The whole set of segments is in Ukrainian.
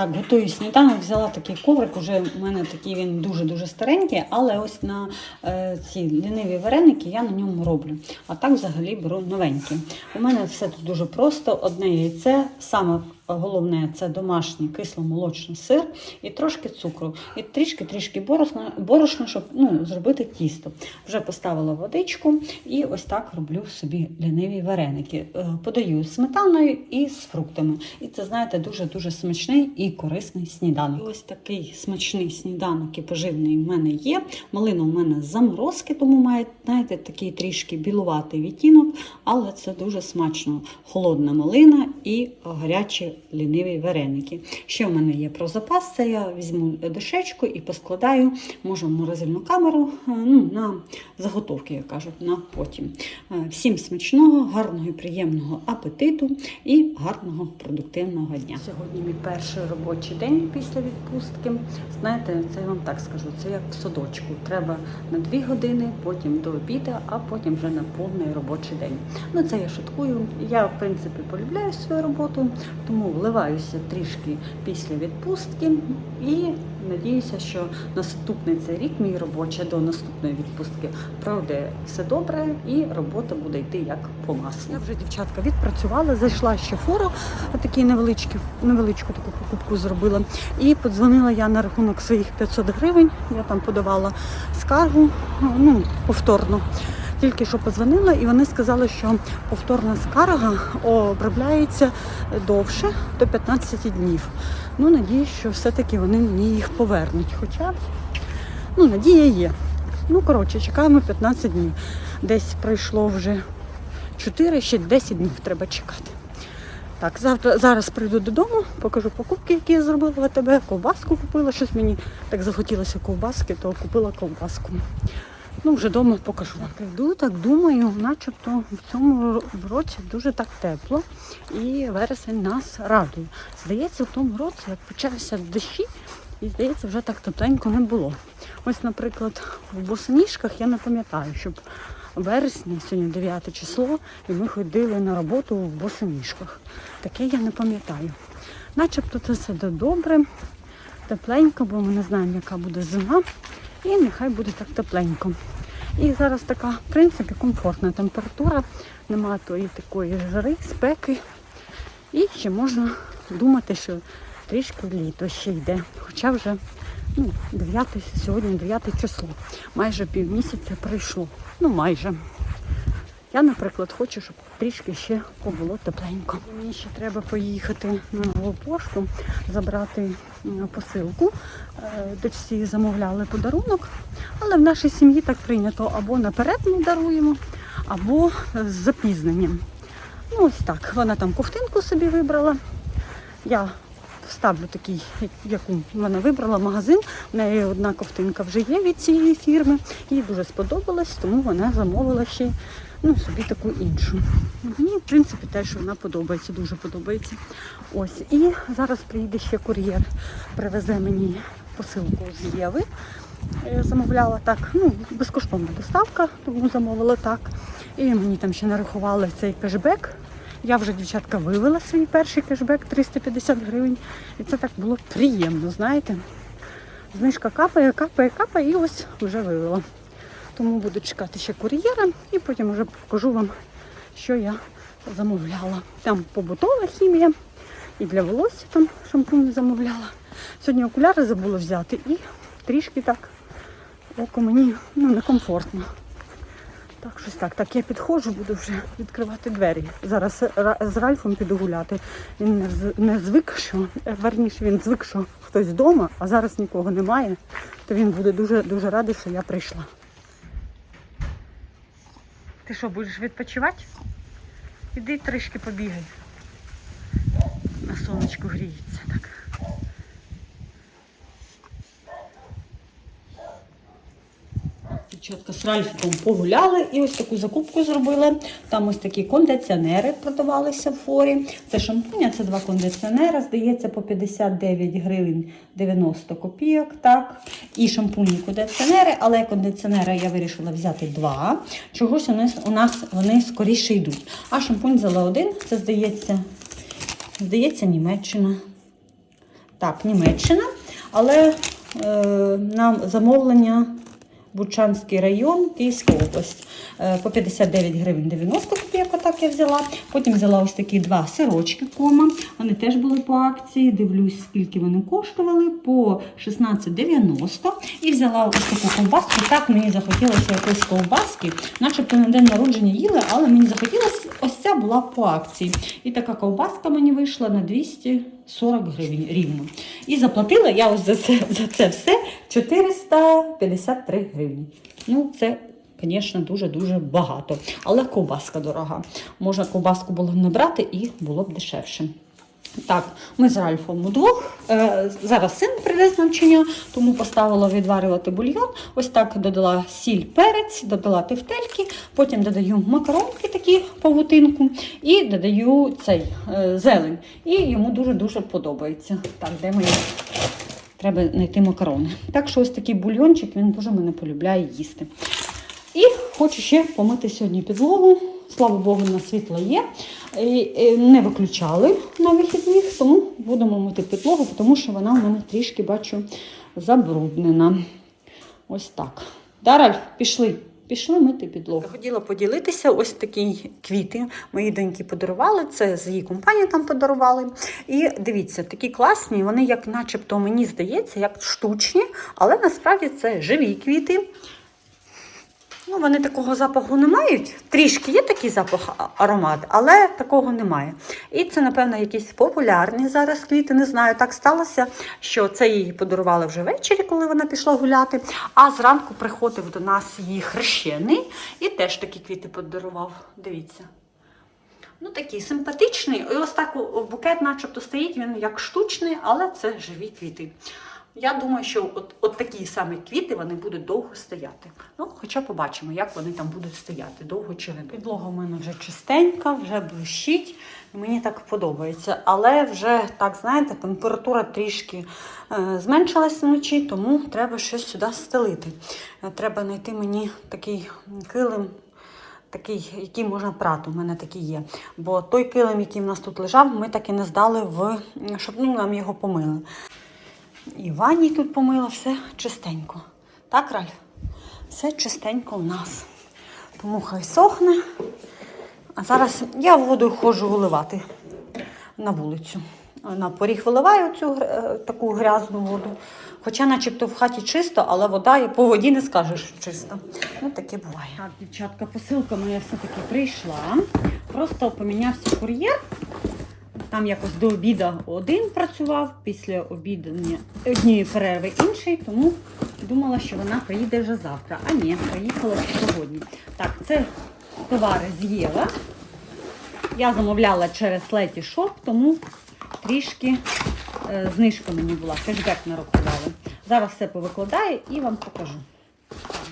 Так, готую сніданок, взяла такий коврик, уже в мене такий він дуже-дуже старенький, але ось на е, ці ліниві вареники я на ньому роблю. А так взагалі беру новенькі. У мене все тут дуже просто: одне яйце, саме головне це домашній кисломолочний сир і трошки цукру, і трішки-трішки борошна, борошна, щоб ну, зробити тісто. Вже поставила водичку і ось так роблю собі ліниві вареники. Е, Подаю з сметаною і з фруктами. І це, знаєте, дуже-дуже смачний і корисний сніданок. І ось такий смачний сніданок і поживний в мене є. Малина у мене заморозки, тому має, знаєте, такий трішки білуватий відтінок, але це дуже смачно. Холодна малина і гарячі ліниві вареники. Ще в мене є про запас, це я візьму дешечку і поскладаю, може, в морозильну камеру е, ну, на заготовки, як кажуть, на потім. Е, Всім смачного, гарного і приємного апетиту і гарного продуктивного дня. Сьогодні мій перший робочий день після відпустки. Знаєте, це я вам так скажу, це як в садочку. Треба на дві години, потім до обіду, а потім вже на повний робочий день. Ну це я шуткую. Я в принципі полюбляю свою роботу, тому вливаюся трішки після відпустки і надіюся, що наступний цей рік мій робочий до наступної відпустки пройде все добре і робота буде йти як по маслу. Я вже дівчатка відпрацювала, зайшла ще фору, такий невеличкий, невеличку таку покупку зробила. І подзвонила я на рахунок своїх 500 гривень. Я там подавала скаргу, ну повторно. Тільки що подзвонила, і вони сказали, що повторна скарга обробляється довше до 15 днів. Ну, надіюсь, що все-таки вони мені їх повернуть. Хоча ну, надія є. Ну, коротше, чекаємо 15 днів. Десь пройшло вже 4, ще 10 днів треба чекати. Так, завтра зараз прийду додому, покажу покупки, які я зробила в АТБ. Ковбаску купила, щось мені так захотілося ковбаски, то купила ковбаску. Ну, вже вдома покажу. Так, Йду, так думаю, начебто в цьому році дуже так тепло і вересень нас радує. Здається, в тому році, як почалися дощі, і здається, вже так тепленько не було. Ось, наприклад, в босоніжках я не пам'ятаю, щоб вересні, сьогодні 9 число, і ми ходили на роботу в босоніжках. Таке я не пам'ятаю. Начебто це все добре, тепленько, бо ми не знаємо, яка буде зима. І нехай буде так тепленько. І зараз така, в принципі, комфортна температура, нема тої такої жари, спеки. І ще можна думати, що трішки літо ще йде. Хоча вже ну, 9, сьогодні 9 число. Майже півмісяця пройшло. Ну майже. Я, наприклад, хочу, щоб трішки ще побуло тепленько. Мені ще треба поїхати на нову пошту, забрати посилку. Е, Дочці замовляли подарунок, але в нашій сім'ї так прийнято або наперед ми даруємо, або з запізненням. Ну, ось так. Вона там ковтинку собі вибрала. Я вставлю такий, яку вона вибрала магазин. В неї одна ковтинка вже є від цієї фірми. Їй дуже сподобалось, тому вона замовила ще ну, собі таку іншу. Мені, в принципі, теж вона подобається, дуже подобається. Ось. І зараз приїде ще кур'єр, привезе мені посилку з Єви. Замовляла так, ну, безкоштовна доставка, тому замовила так. І мені там ще нарахували цей кешбек. Я вже, дівчатка, вивела свій перший кешбек 350 гривень. І це так було приємно, знаєте. Знижка капає, капає, капає і ось вже вивела. Тому буду чекати ще кур'єра і потім вже покажу вам, що я замовляла. Там побутова хімія і для волосся там шампунь замовляла. Сьогодні окуляри забула взяти і трішки так око мені ну, некомфортно. Так, щось так. Так, я підходжу, буду вже відкривати двері. Зараз з Ральфом піду гуляти. Він не, звик, що е, верніше він звик, що хтось вдома, а зараз нікого немає, то він буде дуже дуже радий, що я прийшла. Ти що, будеш відпочивати? Іди трішки побігай. На сонечку гріється так. Дівчатка з Ральфиком погуляли і ось таку закупку зробили. Там ось такі кондиціонери продавалися в форі. Це шампуня, це два кондиціонери, здається, по 59 гривень 90 копійок. Так. І шампунні кондиціонери, але кондиціонери я вирішила взяти два. Чогось у нас, вони скоріше йдуть. А шампунь взяла один, це здається, здається, Німеччина. Так, Німеччина, але е, на замовлення Бучанський район, Київська область. Е, По 59 гривень 90 копійок, отак я взяла. Потім взяла ось такі два сирочки кома. Вони теж були по акції. Дивлюсь, скільки вони коштували. По 16,90. І взяла ось таку ковбаску. Так мені захотілося якоїсь ковбаски. Начебто на день народження їли, але мені захотілося, ось ця була по акції. І така ковбаска мені вийшла на 240 гривень рівно. І заплатила я ось за це, за це все 453 гривні. Ну, це, звісно, дуже-дуже багато. Але ковбаска дорога. Можна ковбаску було б не брати і було б дешевше. Так, ми з Ральфом удвох. Е, зараз син прийде з навчання, тому поставила відварювати бульйон. Ось так додала сіль, перець, додала тефтельки, потім додаю макаронки такі павутинку і додаю цей е, зелень. І йому дуже-дуже подобається. Так, де мої? Треба знайти макарони. Так що ось такий бульйончик він дуже мене полюбляє їсти. І хочу ще помити сьогодні підлогу. Слава Богу, на світло є. І, Не виключали на вихідних, тому будемо мити підлогу, тому що вона у мене трішки бачу забруднена. Ось так. Дараль, пішли. Пішли мити підлогу. Хотіла поділитися ось такі квіти. Мої доньки подарували. Це з її компанії там подарували. І дивіться, такі класні, вони, як начебто, мені здається, як штучні, але насправді це живі квіти. Ну, вони такого запаху не мають. Трішки є такий запах аромат, але такого немає. І це, напевно, якісь популярні зараз квіти. Не знаю, так сталося, що це їй подарували вже ввечері, коли вона пішла гуляти. А зранку приходив до нас її хрещений і теж такі квіти подарував. Дивіться. Ну, такий симпатичний. І ось так букет, начебто, стоїть він як штучний, але це живі квіти. Я думаю, що от, от такі самі квіти вони будуть довго стояти. Ну, хоча побачимо, як вони там будуть стояти, довго чи не. Підлога в мене вже чистенька, вже блищить. Мені так подобається. Але вже так, знаєте, температура трішки е, зменшилась вночі, тому треба щось сюди стелити. Е, Треба знайти мені такий килим. Такий, який можна прати, у мене такий є. Бо той килим, який в нас тут лежав, ми так і не здали, в, щоб ну, нам його помили. І ванні тут помила, все чистенько. Так, Раль? Все чистенько у нас. Тому хай сохне. А зараз я воду ходжу виливати на вулицю. На поріг виливаю цю е, таку грязну воду. Хоча, начебто, в хаті чисто, але вода і по воді не скажеш, що чисто. Ну, таке буває. Так, дівчатка, посилка моя все-таки прийшла. Просто помінявся кур'єр. Там якось до обіду один працював, після обідання однієї перерви інший, тому думала, що вона приїде вже завтра. А ні, приїхала сьогодні. Так, це товари з Єва. Я замовляла через Леті Шоп, тому трішки е, знижка мені була, кешбек нарахували. Зараз все повикладаю і вам покажу.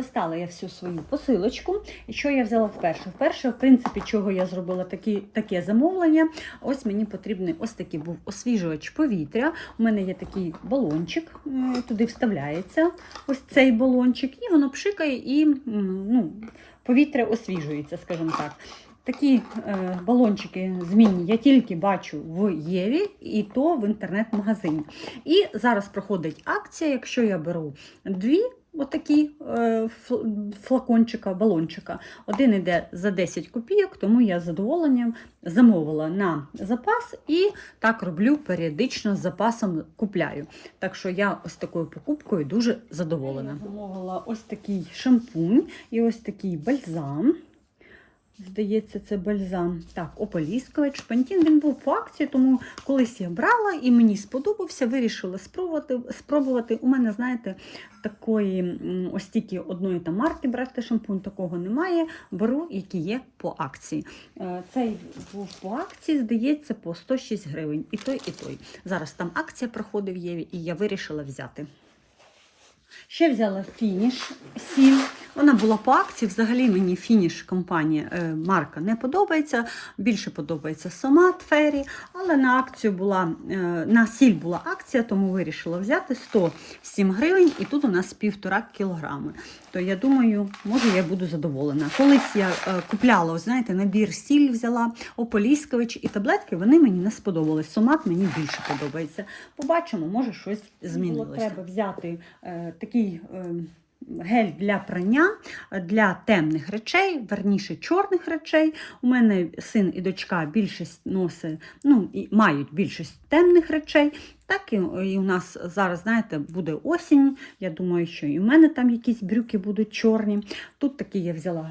Достала я всю свою посилочку. І що я взяла вперше? Вперше, в принципі, чого я зробила такі, таке замовлення. Ось мені потрібний ось такий був освіжувач повітря. У мене є такий балончик, туди вставляється ось цей балончик, і воно пшикає і ну, повітря освіжується, скажімо так. Такі е, балончики змінні я тільки бачу в Єві і то в інтернет-магазині. І зараз проходить акція, якщо я беру дві отакі е, флакончика, балончика. Один іде за 10 копійок, тому я з задоволенням замовила на запас і так роблю періодично з запасом купляю. Так що я ось такою покупкою дуже задоволена. Я замовила ось такий шампунь і ось такий бальзам. Здається, це бальзам. Так, ополіскувач. Пантін він був по акції, тому колись я брала і мені сподобався. Вирішила спробувати. спробувати. У мене, знаєте, такої ось тільки одної там марки брати шампунь, такого немає. Беру, які є по акції. Е, Цей був по акції, здається, по 106 гривень. І той, і той. Зараз там акція проходить в Єві, і я вирішила взяти. Ще взяла фініш сіль. Вона була по акції. Взагалі мені фініш компанії е, марка не подобається. Більше подобається Сомат Фері, але на акцію була е, на сіль була акція, тому вирішила взяти 107 гривень, і тут у нас півтора кілограми. То я думаю, може я буду задоволена. Колись я е, купляла, знаєте, набір сіль взяла, Ополіськович і таблетки. Вони мені не сподобались. Сомат мені більше подобається. Побачимо, може щось змінилося. Треба взяти е, такий. е, Гель для прання для темних речей, верніше чорних речей. У мене син і дочка більшість носить, ну мають більшість темних речей. Так і, у нас зараз, знаєте, буде осінь. Я думаю, що і в мене там якісь брюки будуть чорні. Тут такий я взяла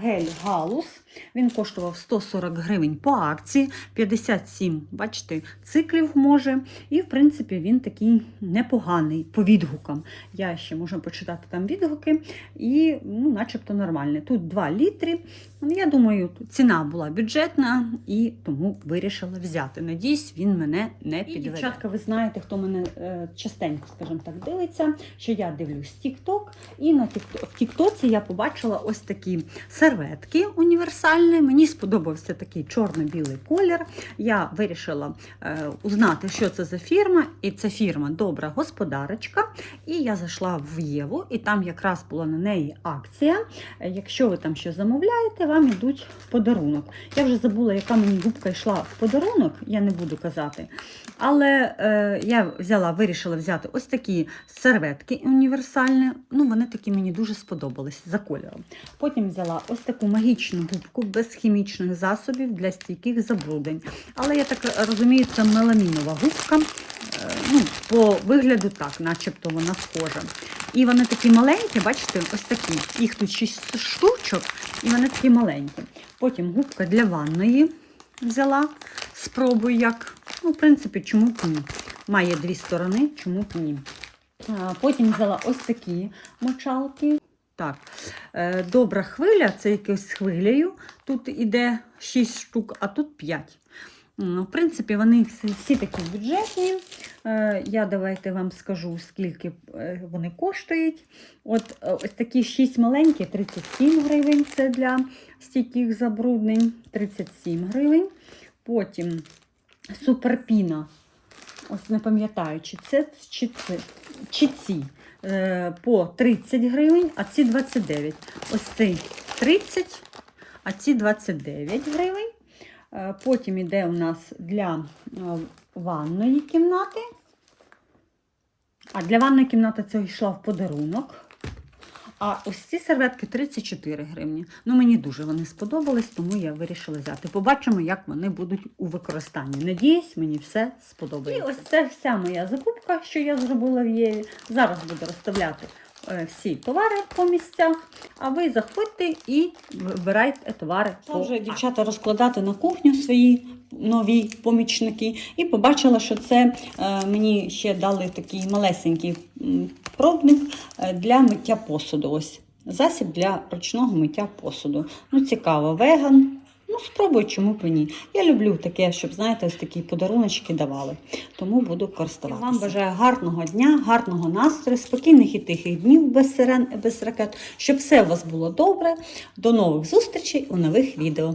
гель галус. Він коштував 140 гривень по акції, 57, бачите, циклів може. І, в принципі, він такий непоганий по відгукам. Я ще можу почитати там відгуки, і ну, начебто нормальний. Тут 2 літри. Ну, Я думаю, ціна була бюджетна і тому вирішила взяти. Надіюсь, він мене не підведе. Дівчатка, ви знаєте, хто мене е, частенько, скажімо так, дивиться, що я дивлюсь TikTok, і на TikTok, в Тіктоці я побачила ось такі серветки універсальні. Мені сподобався такий чорно-білий колір. Я вирішила е, узнати, що це за фірма, і це фірма Добра господарочка. І я зайшла в Єву, і там якраз була на неї акція. Е, Якщо ви там щось замовляєте, вам йдуть подарунок. Я вже забула, яка мені губка йшла в подарунок, я не буду казати. Але е, я взяла, вирішила взяти ось такі серветки універсальні. Ну, вони такі мені дуже сподобались за кольором. Потім взяла ось таку магічну губку без хімічних засобів для стійких забруднень. Але я так розумію, це меламінова губка. Е, ну, по вигляду так, начебто вона схожа. І вони такі маленькі, бачите, ось такі. Їх тут 6 штучок, і вони такі маленькі. Потім губка для ванної взяла. Спробую як. Ну, в принципі, чому б ні. Має дві сторони, чому б ні. Потім взяла ось такі мочалки. Так, е, добра хвиля, це якось хвилею. Тут іде 6 штук, а тут 5. М, В принципі, вони всі, такі бюджетні. Е, Я давайте вам скажу, скільки е, вони коштують. От е, ось такі 6 маленькі, 37 гривень. Це для стійких забруднень, 37 гривень. Потім суперпіна. Ось не пам'ятаю, чи це чи, це, чи ці по 30 гривень, а ці 29. Ось цей 30, а ці 29 гривень. Е, потім йде у нас для е, ванної кімнати. А для ванної кімнати це йшла в подарунок. А ось ці серветки 34 гривні. Ну, мені дуже вони сподобались, тому я вирішила взяти. Побачимо, як вони будуть у використанні. Надіюсь, мені все сподобається. І ось це вся моя закупка, що я зробила в Єві. Зараз буду розставляти всі товари по місцях, а ви заходьте і вибирайте товари. Та вже дівчата розкладати на кухню свої нові помічники. І побачила, що це е, мені ще дали такий малесенький пробник е, для миття посуду. Ось засіб для ручного миття посуду. Ну, цікаво, веган. Ну, спробуй, чому б ні. Я люблю таке, щоб, знаєте, ось такі подаруночки давали. Тому буду користуватися. Вам бажаю гарного дня, гарного настрою, спокійних і тихих днів без сирен і без ракет, щоб все у вас було добре. До нових зустрічей у нових відео.